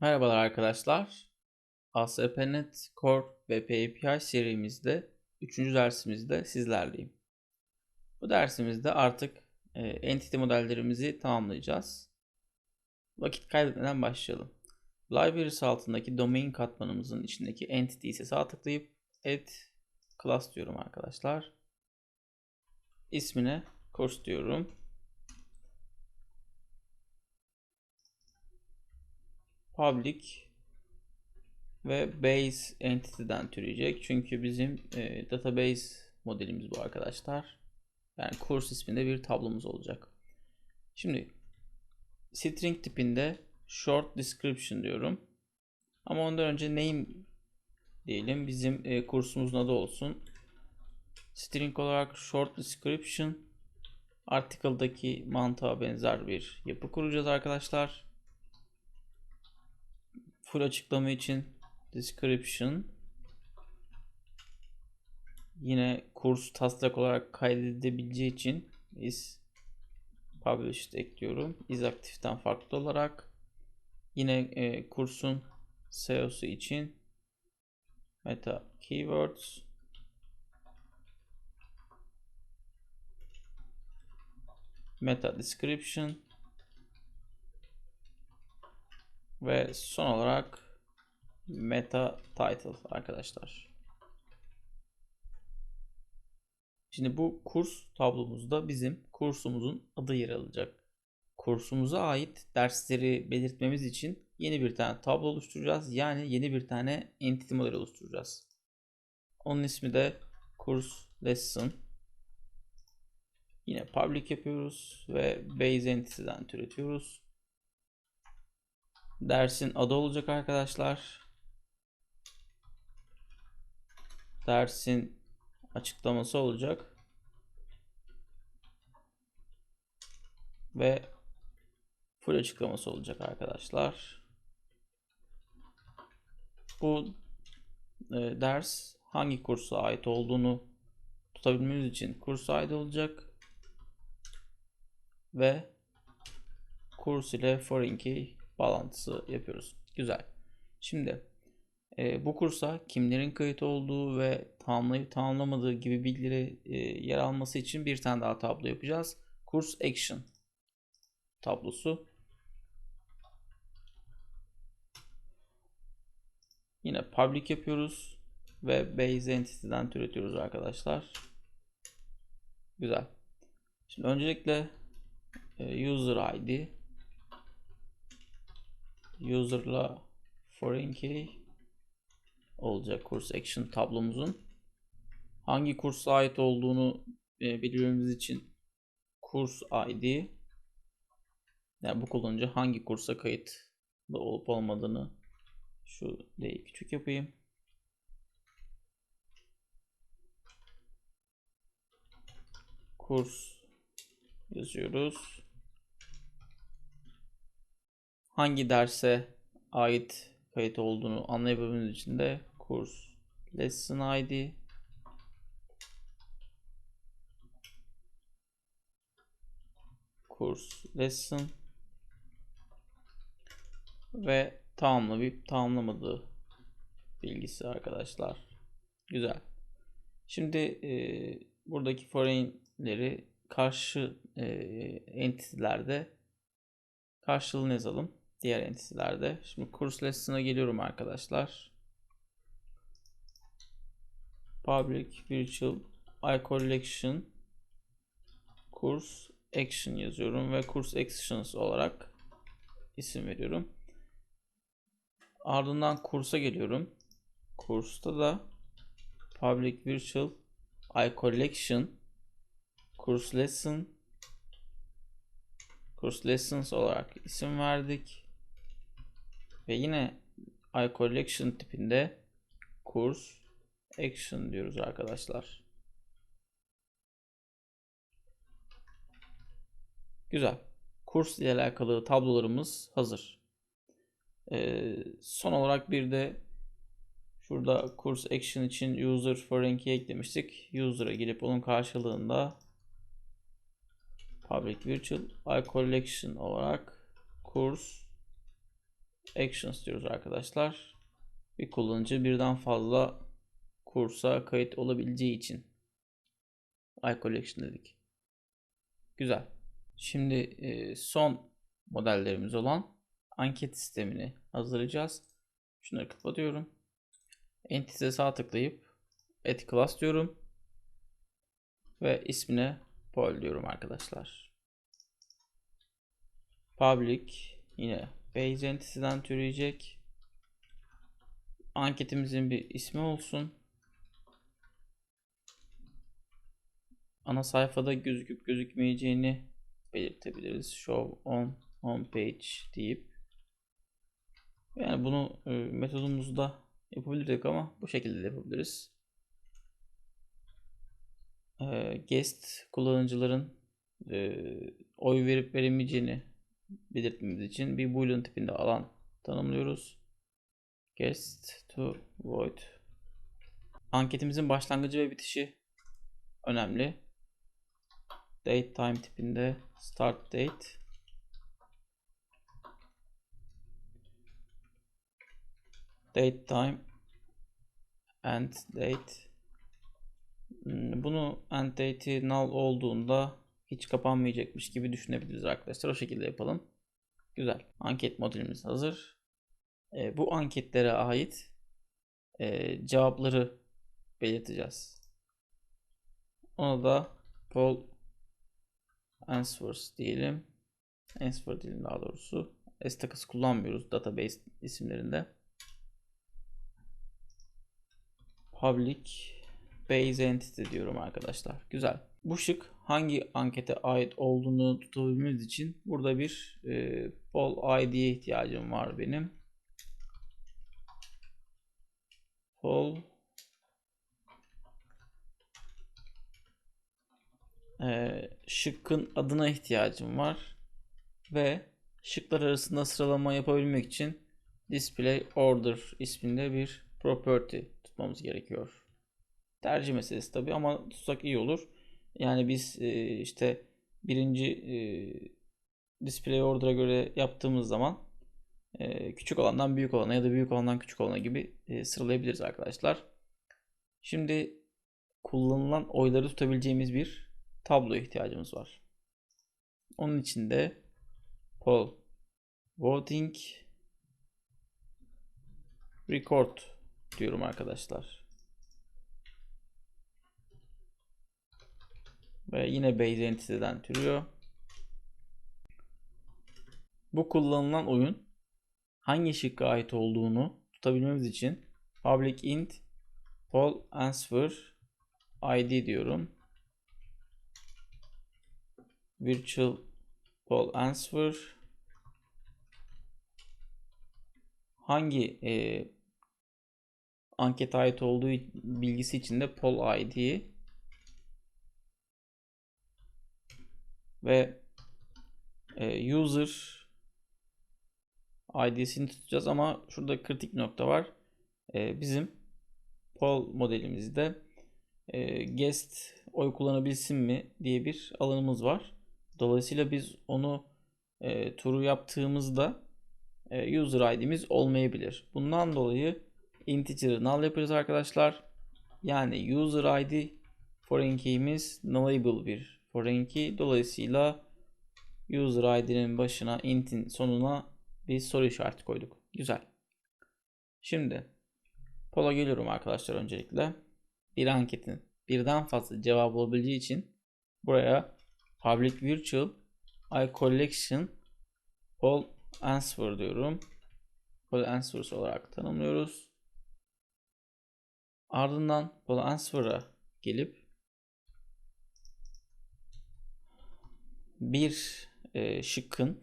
Merhabalar arkadaşlar. ASP.NET Core ve API serimizde 3. dersimizde sizlerleyim. Bu dersimizde artık e, entity modellerimizi tamamlayacağız. Vakit kaybetmeden başlayalım. Libraries altındaki domain katmanımızın içindeki entity ise sağ tıklayıp add class diyorum arkadaşlar. İsmine course diyorum. Public ve base entity'den türeyecek. Çünkü bizim e, database modelimiz bu arkadaşlar. Yani kurs isminde bir tablomuz olacak. Şimdi string tipinde short description diyorum. Ama ondan önce name diyelim. Bizim e, kursumuzun adı olsun. String olarak short description article'daki mantığa benzer bir yapı kuracağız arkadaşlar full açıklama için description. Yine kurs taslak olarak kaydedebileceği için is published ekliyorum. is aktiften farklı olarak. Yine e, kursun SEO'su için meta keywords. Meta description Ve son olarak meta title arkadaşlar. Şimdi bu kurs tablomuzda bizim kursumuzun adı yer alacak. Kursumuza ait dersleri belirtmemiz için yeni bir tane tablo oluşturacağız. Yani yeni bir tane entity model oluşturacağız. Onun ismi de kurs lesson. Yine public yapıyoruz ve base entity'den türetiyoruz dersin adı olacak arkadaşlar. Dersin açıklaması olacak. Ve full açıklaması olacak arkadaşlar. Bu e, ders hangi kursa ait olduğunu tutabilmemiz için kursa ait olacak. Ve kurs ile foreign key bağlantısı yapıyoruz. Güzel. Şimdi e, bu kursa kimlerin kayıt olduğu ve tamamlayıp tamamlamadığı gibi bilgileri e, yer alması için bir tane daha tablo yapacağız. Kurs Action tablosu. Yine public yapıyoruz ve base entity'den türetiyoruz arkadaşlar. Güzel. Şimdi öncelikle e, user ID user'la foreign key olacak kurs action tablomuzun. Hangi kursa ait olduğunu e, belirlememiz için kurs ID yani bu kullanıcı hangi kursa kayıtlı olup olmadığını şu değil küçük yapayım. Kurs yazıyoruz hangi derse ait kayıt olduğunu anlayabilmemiz için de kurs lesson id kurs lesson ve tamamlayıp tamamlamadığı bilgisi arkadaşlar. Güzel. Şimdi e, buradaki foreign'leri karşı e, entitilerde karşılığını yazalım diğer entitilerde. Şimdi kurs lesson'a geliyorum arkadaşlar. Public Virtual iCollection kurs action yazıyorum ve kurs actions olarak isim veriyorum. Ardından kursa geliyorum. Kursta da Public Virtual iCollection kurs lesson kurs lessons olarak isim verdik. Ve yine iCollection tipinde kurs action diyoruz arkadaşlar. Güzel. Kurs ile alakalı tablolarımız hazır. Ee, son olarak bir de şurada kurs action için user foreign key eklemiştik. User'a gelip onun karşılığında public virtual iCollection olarak kurs actions diyoruz arkadaşlar. Bir kullanıcı birden fazla kursa kayıt olabileceği için iCollection dedik. Güzel. Şimdi e, son modellerimiz olan anket sistemini hazırlayacağız. Şunları kapatıyorum. Entity'e sağ tıklayıp Add Class diyorum. Ve ismine Pol diyorum arkadaşlar. Public yine Base Entity'den türeyecek. Anketimizin bir ismi olsun. Ana sayfada gözüküp gözükmeyeceğini belirtebiliriz. Show on homepage deyip yani bunu e, metodumuzda yapabilirdik ama bu şekilde de yapabiliriz. E, guest kullanıcıların e, oy verip veremeyeceğini belirtmemiz için bir boolean tipinde alan tanımlıyoruz. Guest to void. Anketimizin başlangıcı ve bitişi önemli. Date time tipinde start date date time end date hmm, bunu end date'i null olduğunda hiç kapanmayacakmış gibi düşünebiliriz arkadaşlar. O şekilde yapalım. Güzel. Anket modelimiz hazır. E, bu anketlere ait e, cevapları belirteceğiz. Ona da poll answers diyelim. Answer diyelim daha doğrusu. S takısı kullanmıyoruz database isimlerinde. Public base entity diyorum arkadaşlar. Güzel. Bu şık hangi ankete ait olduğunu tutabilmemiz için burada bir e, poll ID'ye ihtiyacım var benim. Poll e, şıkkın adına ihtiyacım var ve şıklar arasında sıralama yapabilmek için display order isminde bir property tutmamız gerekiyor. Tercih meselesi tabi ama tutsak iyi olur. Yani biz e, işte birinci e, display order'a göre yaptığımız zaman e, küçük olandan büyük olana ya da büyük olandan küçük olana gibi e, sıralayabiliriz arkadaşlar. Şimdi kullanılan oyları tutabileceğimiz bir tablo ihtiyacımız var. Onun için de poll voting record diyorum arkadaşlar. Ve yine base entity'den türüyor. Bu kullanılan oyun hangi şıkka ait olduğunu tutabilmemiz için public int poll answer id diyorum. Virtual poll answer hangi e, anket ait olduğu bilgisi için de poll id ve e, user ID'sini tutacağız ama şurada kritik nokta var. E, bizim poll modelimizde e, guest oy kullanabilsin mi diye bir alanımız var. Dolayısıyla biz onu e, turu yaptığımızda e, user ID'miz olmayabilir. Bundan dolayı integer'ı null yapıyoruz arkadaşlar. Yani user ID foreign key'imiz nullable bir key. Dolayısıyla user id'nin başına int'in sonuna bir soru işareti koyduk. Güzel. Şimdi Pola geliyorum arkadaşlar öncelikle. Bir anketin birden fazla cevap olabileceği için buraya public virtual i collection poll answer diyorum. Poll answers olarak tanımlıyoruz. Ardından poll answer'a gelip bir e, şıkkın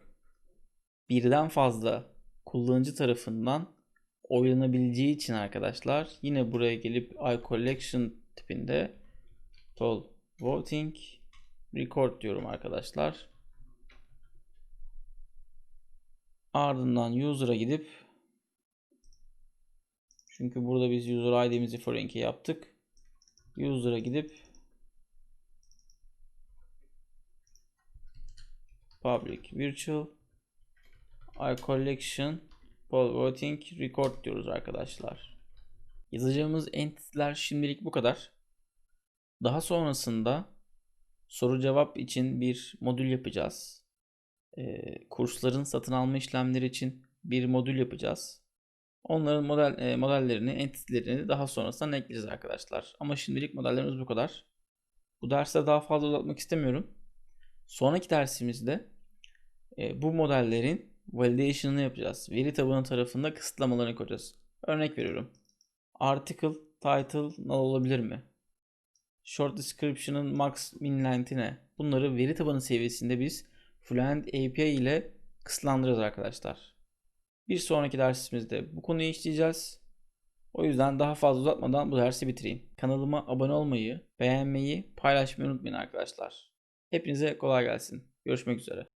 birden fazla kullanıcı tarafından oynanabileceği için arkadaşlar yine buraya gelip iCollection tipinde poll voting record diyorum arkadaşlar. Ardından user'a gidip çünkü burada biz user ID'mizi key yaptık. User'a gidip public virtual i collection poll voting record diyoruz arkadaşlar. Yazacağımız entity'ler şimdilik bu kadar. Daha sonrasında soru cevap için bir modül yapacağız. Ee, kursların satın alma işlemleri için bir modül yapacağız. Onların model e, modellerini, entity'lerini daha sonrasında ekleyeceğiz arkadaşlar. Ama şimdilik modellerimiz bu kadar. Bu derste daha fazla uzatmak istemiyorum. Sonraki dersimizde e, bu modellerin validation'ını yapacağız. Veri tabanı tarafında kısıtlamalarını koyacağız. Örnek veriyorum. Article, title null olabilir mi? Short description'ın max min length'i ne? Bunları veri tabanı seviyesinde biz Fluent API ile kısıtlandıracağız arkadaşlar. Bir sonraki dersimizde bu konuyu işleyeceğiz. O yüzden daha fazla uzatmadan bu dersi bitireyim. Kanalıma abone olmayı, beğenmeyi, paylaşmayı unutmayın arkadaşlar. Hepinize kolay gelsin. Görüşmek üzere.